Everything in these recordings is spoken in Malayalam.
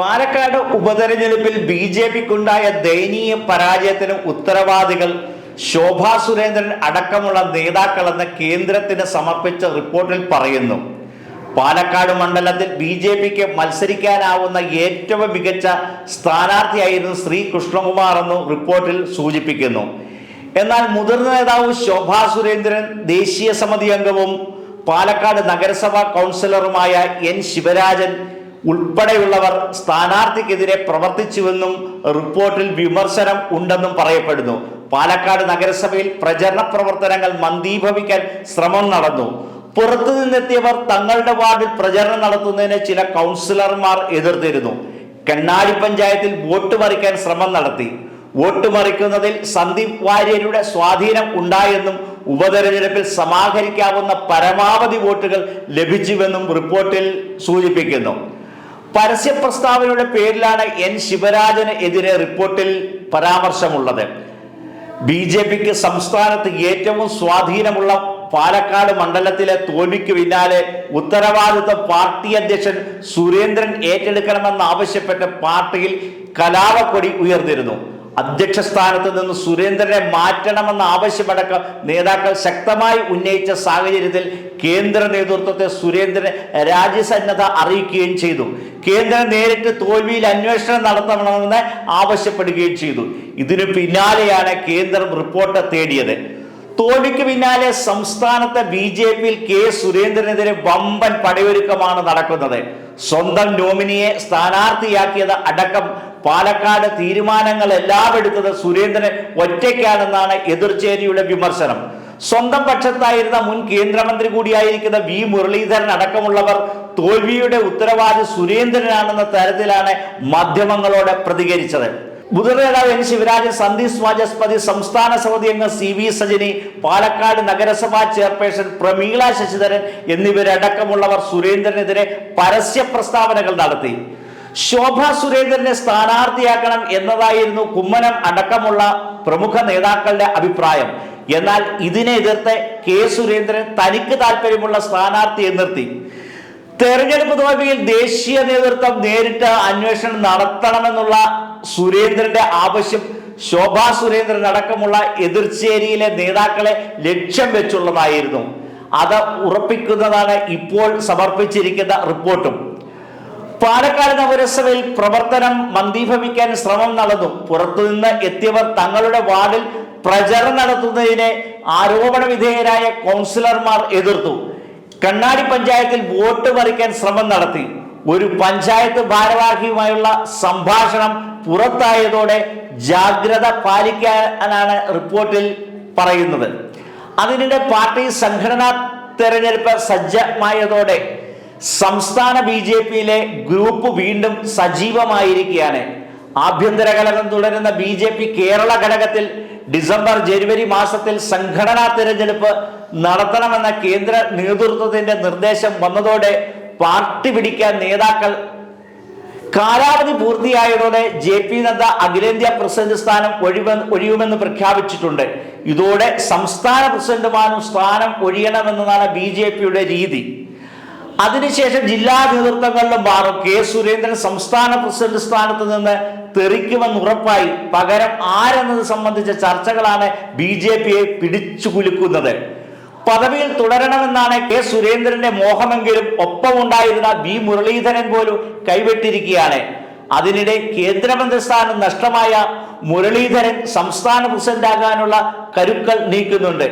പാലക്കാട് ഉപതെരഞ്ഞെടുപ്പിൽ ബി ജെ പിക്കുണ്ടായ ദയനീയ പരാജയത്തിന് ഉത്തരവാദികൾ ശോഭാ സുരേന്ദ്രൻ അടക്കമുള്ള നേതാക്കളെന്ന് കേന്ദ്രത്തിന് സമർപ്പിച്ച റിപ്പോർട്ടിൽ പറയുന്നു. പാലക്കാട് മണ്ഡലത്തിൽ ബി ജെ പിക്ക് മത്സരിക്കാനാവുന്ന ഏറ്റവും മികച്ച സ്ഥാനാർത്ഥിയായിരുന്നു ശ്രീ കൃഷ്ണകുമാർ എന്നും റിപ്പോർട്ടിൽ സൂചിപ്പിക്കുന്നു. എന്നാൽ മുതിർന്ന നേതാവ് ശോഭാ സുരേന്ദ്രൻ ദേശീയ സമിതി അംഗവും പാലക്കാട് നഗരസഭാ കൗൺസിലറുമായ എൻ ശിവരാജൻ ഉൾപ്പെടെയുള്ളവർ സ്ഥാനാർത്ഥിക്കെതിരെ പ്രവർത്തിച്ചുവെന്നും റിപ്പോർട്ടിൽ വിമർശനം ഉണ്ടെന്നും പറയപ്പെടുന്നു. പാലക്കാട് നഗരസഭയിൽ പ്രചരണ പ്രവർത്തനങ്ങൾ മന്ദീഭവിക്കാൻ ശ്രമം നടന്നു. പുറത്തു നിന്നെത്തിയവർ തങ്ങളുടെ വാർഡിൽ പ്രചരണം നടത്തുന്നതിന് ചില കൗൺസിലർമാർ എതിർത്തിരുന്നു. കണ്ണാടി പഞ്ചായത്തിൽ വോട്ട് മറിക്കാൻ ശ്രമം നടത്തി. വോട്ട് മറിക്കുന്നതിൽ സന്ദീപ് വാര്യരുടെ സ്വാധീനം ഉണ്ടായെന്നും ഉപതെരഞ്ഞെടുപ്പിൽ സമാഹരിക്കാവുന്ന പരമാവധി വോട്ടുകൾ ലഭിച്ചുവെന്നും റിപ്പോർട്ടിൽ സൂചിപ്പിക്കുന്നു. പരസ്യ പ്രസ്താവനയുടെ പേരിലാണ് എൻ ശിവരാജന് എതിരെ റിപ്പോർട്ടിൽ പരാമർശമുള്ളത്. ബി ജെ പിക്ക് സംസ്ഥാനത്ത് ഏറ്റവും സ്വാധീനമുള്ള പാലക്കാട് മണ്ഡലത്തിലെ തോൽവിക്ക് പിന്നാലെ ഉത്തരവാദിത്വം പാർട്ടി അധ്യക്ഷൻ സുരേന്ദ്രൻ ഏറ്റെടുക്കണമെന്ന് ഏറ്റെടുക്കണമെന്നാവശ്യപ്പെട്ട് പാർട്ടിയിൽ കലാപക്കൊടി ഉയർന്നിരുന്നു. അധ്യക്ഷ സ്ഥാനത്ത് നിന്ന് സുരേന്ദ്രനെ മാറ്റണമെന്ന ആവശ്യമടക്കം നേതാക്കൾ ശക്തമായി ഉന്നയിച്ച സാഹചര്യത്തിൽ കേന്ദ്ര നേതൃത്വത്തെ സുരേന്ദ്രൻ രാജ്യസന്നദ്ധ അറിയിക്കുകയും ചെയ്തു. കേന്ദ്രം നേരിട്ട് തോൽവിയിൽ അന്വേഷണം നടത്തണമെന്ന് ആവശ്യപ്പെടുകയും ചെയ്തു. ഇതിനു പിന്നാലെയാണ് കേന്ദ്രം റിപ്പോർട്ട് തേടിയത്. തോൽവിക്ക് പിന്നാലെ സംസ്ഥാനത്തെ ബി ജെ പിയിൽ കെ സുരേന്ദ്രനെതിരെ വമ്പൻ പടയൊരുക്കമാണ് നടക്കുന്നത്. സ്വന്തം നോമിനിയെ സ്ഥാനാർത്ഥിയാക്കിയത് അടക്കം പാലക്കാട് തീരുമാനങ്ങൾ എല്ലാം എടുത്തത് സുരേന്ദ്രൻ ഒറ്റയ്ക്കാണെന്നാണ് എതിർചേരിയുടെ വിമർശനം. സ്വന്തം പക്ഷത്തായിരുന്ന മുൻ കേന്ദ്രമന്ത്രി കൂടിയായിരിക്കുന്ന വി. മുരളീധരൻ അടക്കമുള്ളവർ തോൽവിയുടെ ഉത്തരവാദി സുരേന്ദ്രനാണെന്ന തരത്തിലാണ് മാധ്യമങ്ങളോട് പ്രതികരിച്ചത്. മുതിർന്ന നേതാവ് എൻ. ശിവരാജൻ സന്ദീപ് വാചസ്പതി സംസ്ഥാന സമിതി അംഗം സി. വി. സജിനി പാലക്കാട് നഗരസഭാ ചെയർപേഴ്സൺ പ്രമീള ശശിധരൻ എന്നിവരടക്കമുള്ളവർ സുരേന്ദ്രനെതിരെ പരസ്യ പ്രസ്താവനകൾ നടത്തി. ശോഭ സുരേന്ദ്രനെ സ്ഥാനാർത്ഥിയാക്കണം എന്നതായിരുന്നു കുമ്മനം അടക്കമുള്ള പ്രമുഖ നേതാക്കളുടെ അഭിപ്രായം. എന്നാൽ ഇതിനെ എതിർത്ത് കെ സുരേന്ദ്രൻ തനിക്ക് താല്പര്യമുള്ള സ്ഥാനാർത്ഥിയെ നിർത്തി. തെരഞ്ഞെടുപ്പ് തോൽവിയിൽ ദേശീയ നേതൃത്വം നേരിട്ട് അന്വേഷണം നടത്തണമെന്നുള്ള സുരേന്ദ്രന്റെ ആവശ്യം ശോഭാ സുരേന്ദ്രൻ അടക്കമുള്ള എതിർച്ചേരിയിലെ നേതാക്കളെ ലക്ഷ്യം വെച്ചുള്ളതായിരുന്നു. അത് ഉറപ്പിക്കുന്നതാണ് ഇപ്പോൾ സമർപ്പിച്ചിരിക്കുന്ന റിപ്പോർട്ടും. പാലക്കാട് നഗരസഭയിൽ പ്രവർത്തനം മന്ദീഭവിക്കാൻ ശ്രമം നടന്നു. പുറത്തുനിന്ന് എത്തിയവർ തങ്ങളുടെ വാർഡിൽ പ്രചരണം നടത്തുന്നതിനെ ആരോപണ വിധേയരായ കൗൺസിലർമാർ എതിർത്തു. കണ്ണാടി പഞ്ചായത്തിൽ വോട്ട് മറിക്കാൻ ശ്രമം നടത്തി. ഒരു പഞ്ചായത്ത് ഭാരവാഹിയുമായുള്ള സംഭാഷണം പുറത്തായതോടെ ജാഗ്രത പാലിക്കാനാണ് റിപ്പോർട്ടിൽ പറയുന്നത്. അതിനിടെ പാർട്ടി സംഘടനാ തെരഞ്ഞെടുപ്പ് സജ്ജമായതോടെ സംസ്ഥാന ബി ജെ പിയിലെ ഗ്രൂപ്പ് വീണ്ടും സജീവമായിരിക്കുകയാണ്. ആഭ്യന്തര കലകം തുടരുന്ന ബി ജെ പി കേരള ഘടകത്തിൽ ഡിസംബർ ജനുവരി മാസത്തിൽ സംഘടനാ തിരഞ്ഞെടുപ്പ് നടത്തണമെന്ന കേന്ദ്ര നേതൃത്വത്തിന്റെ നിർദ്ദേശം വന്നതോടെ പാർട്ടി പിടിക്കാൻ നേതാക്കൾ കാലാവധി പൂർത്തിയായതോടെ ജെ പി നദ്ദ അഖിലേന്ത്യാ പ്രസിഡന്റ് സ്ഥാനം ഒഴിവ് ഒഴിയുമെന്ന് പ്രഖ്യാപിച്ചിട്ടുണ്ട്. ഇതോടെ സംസ്ഥാന പ്രസിഡന്റുമാരും സ്ഥാനം ഒഴിയണമെന്നതാണ് ബി ജെ പിയുടെ രീതി. അതിനുശേഷം ജില്ലാ നേതൃത്വങ്ങളിലും മാറും കെ സുരേന്ദ്രൻ സംസ്ഥാന പ്രസിഡന്റ് സ്ഥാനത്ത് നിന്ന് തെറിക്കുമെന്ന് ഉറപ്പായി പകരം ആരെന്നത് സംബന്ധിച്ച ചർച്ചകളാണ് ബി ജെ പിയെ പിടിച്ചു കുലുക്കുന്നത് പദവിയിൽ തുടരണമെന്നാണ് കെ സുരേന്ദ്രന്റെ മോഹമെങ്കിലും ഒപ്പമുണ്ടായിരുന്ന ബി മുരളീധരൻ പോലും കൈവിട്ടിരിക്കുകയാണ്. അതിനിടെ കേന്ദ്രമന്ത്രി സ്ഥാനം നഷ്ടമായ മുരളീധരൻ സംസ്ഥാന പ്രസിഡന്റാകാനുള്ള കരുക്കൾ നീക്കുന്നുണ്ട്.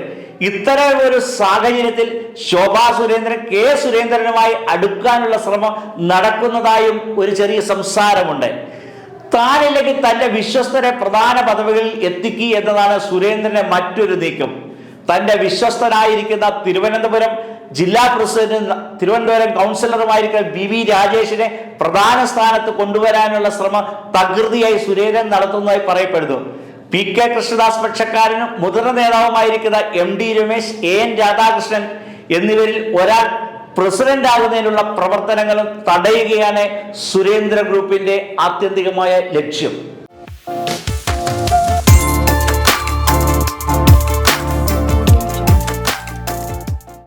ഇത്തരം ഒരു സാഹചര്യത്തിൽ ശോഭാ സുരേന്ദ്രൻ കെ സുരേന്ദ്രനുമായി അടുക്കാനുള്ള ശ്രമം നടക്കുന്നതായും ഒരു ചെറിയ സംസാരമുണ്ട്. താനില്ലെങ്കിൽ തന്റെ വിശ്വസ്തരെ പ്രധാന പദവികളിൽ എത്തിക്കുക എന്നതാണ് സുരേന്ദ്രന്റെ മറ്റൊരു നീക്കം. തന്റെ വിശ്വസ്തനായിരിക്കുന്ന തിരുവനന്തപുരം ജില്ലാ പ്രസിഡന്റ് തിരുവനന്തപുരം കൗൺസിലറുമായിരിക്കുന്ന വി വി രാജേഷിനെ പ്രധാന സ്ഥാനത്ത് കൊണ്ടുവരാനുള്ള ശ്രമം തകൃതിയായി സുരേന്ദ്രൻ നടത്തുന്നതായി പറയപ്പെടുന്നു. പി കെ കൃഷ്ണദാസ് പക്ഷക്കാരനും മുതിർന്ന നേതാവുമായിരിക്കുന്ന M D Ramesh A N Radhakrishnan എന്നിവരിൽ ഒരാൾ പ്രസിഡന്റ് ആകുന്നതിനുള്ള പ്രവർത്തനങ്ങളും തടയുകയാണ് സുരേന്ദ്ര ഗ്രൂപ്പിന്റെ ആത്യന്തികമായ ലക്ഷ്യം.